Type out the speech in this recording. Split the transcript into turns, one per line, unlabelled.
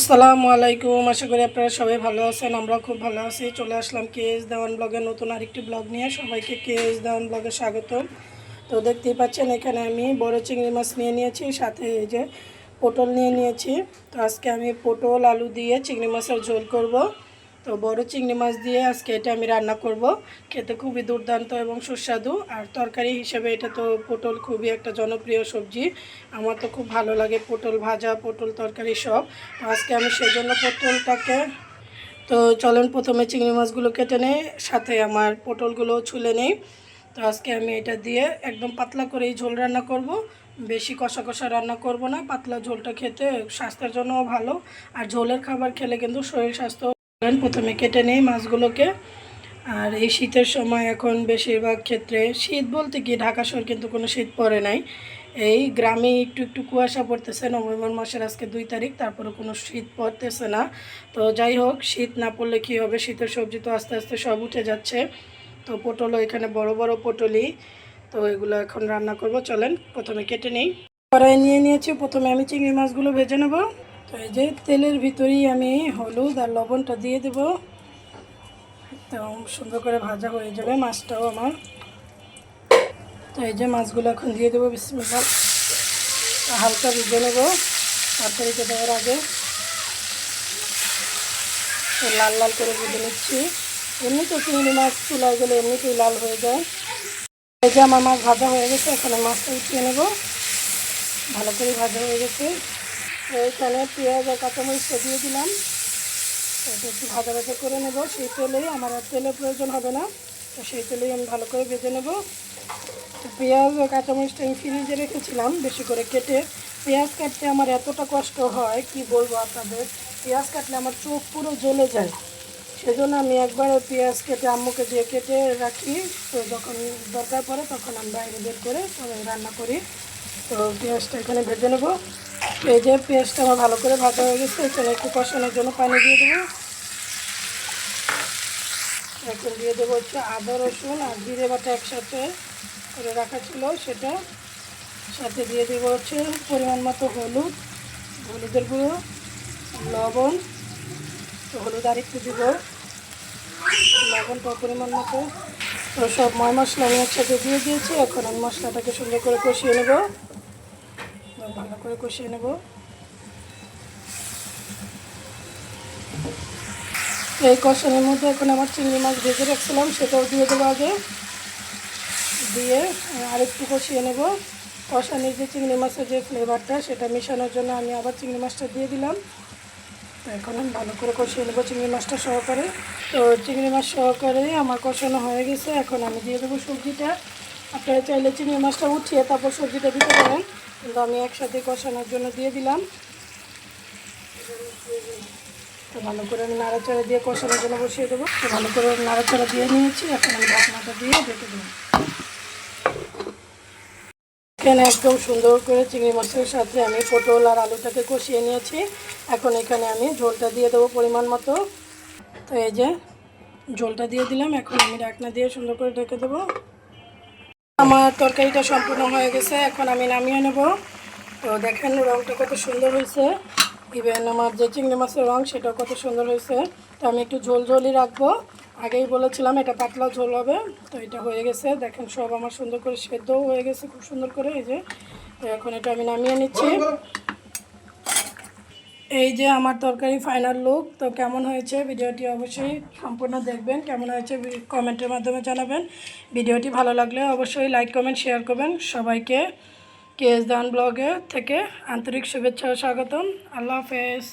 আসসালামু আলাইকুম। আশা করি আপনারা সবাই ভালো আছেন আমরা খুব ভালো আছি। চলে আসলাম কেএস দেওয়ান ব্লগে নতুন আরেকটি ব্লগ নিয়ে। সবাইকে কেএস দেওয়ান ব্লগে স্বাগত তো দেখতেই পাচ্ছেন, এখানে আমি বড় চিংড়ি মাছ নিয়ে নিয়েছি, সাথে এই যে পটল নিয়ে নিয়েছি। তো আজকে আমি পটল, আলু দিয়ে চিংড়ি মাছের ঝোল করব। তো বড় চিংড়ি মাছ দিয়ে আজকে এটা আমি রান্না করব। খেতে খুবই দুর্দান্ত এবং সুস্বাদু। আর তরকারি হিসেবে এটা তো পটল খুবই একটা জনপ্রিয় সবজি। আমার তো খুব ভালো লাগে পটল ভাজা, পটল তরকারি সব। আজকে আমি সেজন্য পটলটাকে, তো চলেন প্রথমে চিংড়ি মাছগুলো কেটে নেই, সাথে আমার পটলগুলো ছুলে নেই। তো আজকে আমি এটা দিয়ে একদম পাতলা করেই ঝোল রান্না করব। বেশি কষা কষা রান্না করব না, পাতলা ঝোলটা খেতে স্বাস্থ্যের জন্যও ভালো। আর ঝোলের খাবার খেলে কিন্তু শরীর স্বাস্থ্য প্রথমে কেটে নেই মাছগুলোকে। আর এই শীতের সময় এখন বেশিরভাগ ক্ষেত্রে শীত বলতে কি, ঢাকা শহর কিন্তু কোনো শীত পড়ে নাই। এই গ্রামে একটু একটু কুয়াশা পড়তেছে, নভেম্বর মাসের আজকে দুই তারিখ, তারপরে কোনো শীত পড়তেছে না। তো যাই হোক, শীত না পড়লে কি হবে? শীতের সবজি তো আস্তে আস্তে সব উঠে যাচ্ছে। তো পটলও এখানে বড় বড় পটলই। তো এগুলো এখন রান্না করব। চলেন, প্রথমে কেটে নেই। কড়াই নিয়ে নিয়েছি। প্রথমে আমি চিংড়ি মাছগুলো ভেজে নেব। তো এই যে তেলের ভিতরেই আমি হলুদ আর লবণটা দিয়ে দেব। তো সুন্দর করে ভাজা হয়ে যাবে মাছটাও আমার। তো এই যে মাছগুলো এখন দিয়ে দেবো, বিসমিল্লাহ। হালকা ভিজে নেব তরকারিতে দেওয়ার আগে। তো লাল লাল করে ভেজে নিচ্ছি। এমনি তো চিংড়ি মাছ চুলায় গেলে এমনিতেই লাল হয়ে যায়। এই যে আমার মাছ ভাজা হয়ে গেছে, এখানে মাছটা উঠিয়ে নেব। ভালো করে ভাজা হয়ে গেছে। এখানে পেঁয়াজ আর কাঁচামরিচটা দিয়ে দিলাম। এটা একটু ভাজা ভাজা করে নেব। সেই তেলেই আমার আর তেলের প্রয়োজন হবে না। তো সেই তেলেই আমি ভালো করে ভেজে নেব। পেঁয়াজ ও কাঁচামরিচটা আমি ফ্রিজে রেখেছিলাম বেশি করে কেটে। পেঁয়াজ কাটতে আমার এতটা কষ্ট হয়, কি বলব আপনাদের? পেঁয়াজ কাটলে আমার চোখ পুরো জ্বলে যায়। সেজন্য আমি একবার পেঁয়াজ কেটে আম্মুকে দিয়ে কেটে রাখি। তো যখন দরকার পড়ে তখন আমি বাইরে বের করে রান্না করি। তো পেঁয়াজটা এখানে ভেজে নেব। এই যে পেঁয়াজটা আমার ভালো করে ভাজা হয়ে গেছে, এখানে একটু কষানোর জন্য পানি দিয়ে দেবো। এখন দিয়ে দেবো হচ্ছে আদা, রসুন আর জিরে বাটা একসাথে করে রাখা ছিল সেটা। সাথে দিয়ে দেবো হচ্ছে পরিমাণ মতো হলুদ, হলুদের গুঁড়ো, লবণ। তো হলুদ আর একটু দিব। লবণটা পরিমাণ মতো। তো সব ময় মশলা আমি একসাথে দিয়ে দিয়েছি, এখন আমি মশলাটাকে সুন্দর করে কষিয়ে নেব। ভালো করে কষিয়ে নেব। এই কষানোর মধ্যে এখন আমার চিংড়ি মাছ ভেজে রাখছিলাম, সেটাও দিয়ে দেবো আগে। দিয়ে আরেকটু কষিয়ে নেব। কষানির যে চিংড়ি মাছের যে ফ্লেভারটা সেটা মেশানোর জন্য আমি আবার চিংড়ি মাছটা দিয়ে দিলাম। তো এখন আমি ভালো করে কষিয়ে নেব চিংড়ি মাছটা সহকারে। তো চিংড়ি মাছ সহকারে আমার কষানো হয়ে গেছে। এখন আমি দিয়ে দেবো সবজিটা। আপনারা চাইলে চিংড়ি মাছটা উঠিয়ে তারপর সবজিটা দিতে পারেন। কিন্তু আমি একসাথে কষানোর জন্য দিয়ে দিলাম। তো ভালো করে আমি নাড়াচাড়া দিয়ে কষানোর জন্য বসিয়ে দেবো। তো ভালো করে নাড়াচাড়া দিয়ে নিয়েছি। এখন আমি ঢাকনাটা দিয়ে ঢেকে দেবো। এখানে একদম সুন্দর করে চিংড়ি মাছের সাথে আমি পটল আর আলুটাকে কষিয়ে নিয়েছি। এখন এখানে আমি ঝোলটা দিয়ে দেবো পরিমাণ মতো। তো এই যে ঝোলটা দিয়ে দিলাম। এখন আমি ঢাকনা দিয়ে সুন্দর করে ঢেকে দেবো। আমার তরকারিটা সম্পূর্ণ হয়ে গেছে, এখন আমি নামিয়ে নেব। তো দেখেন রঙটা কত সুন্দর হয়েছে। ইভেন আমার যে চিংড়ি মাছের রঙ সেটাও কত সুন্দর হয়েছে। তো আমি একটু ঝোল ঝোলই রাখব। আগেই বলেছিলাম এটা পাতলা ঝোল হবে, তো এটা হয়ে গেছে। দেখেন সব আমার সুন্দর করে সেদ্ধও হয়ে গেছে, খুব সুন্দর করে। এই যে তো এখন এটা আমি নামিয়ে নিচ্ছি। এই যে আমার তরকারি ফাইনাল লুক তো কেমন হয়েছে? ভিডিওটি অবশ্যই সম্পূর্ণ দেখবেন। কেমন হয়েছে কমেন্টের মাধ্যমে জানাবেন। ভিডিওটি ভালো লাগলে অবশ্যই লাইক কমেন্ট শেয়ার করবেন। সবাইকে কেএস দান ব্লগে থেকে আন্তরিক শুভেচ্ছা ও স্বাগতম। আল্লাহ হাফেজ।